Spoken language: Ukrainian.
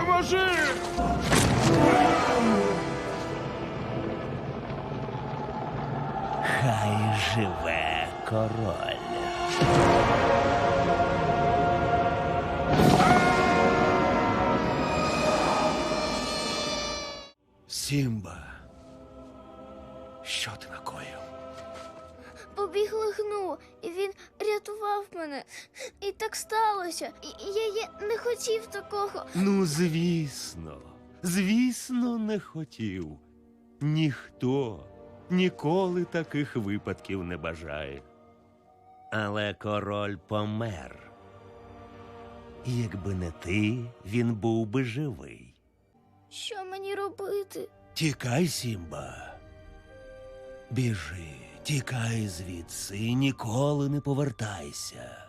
Допоможи! Хай живе король. Сімба. Що ти накоїв? Побіг лихну, і він рятував мене. І так сталося. І я, я не хотів такого. Ну, звісно, звісно, не хотів. Ніхто ніколи таких випадків не бажає. Але король помер. І Якби не ти, він був би живий. Що мені робити? Тікай, Сімба. Біжи, тікай звідси ніколи не повертайся.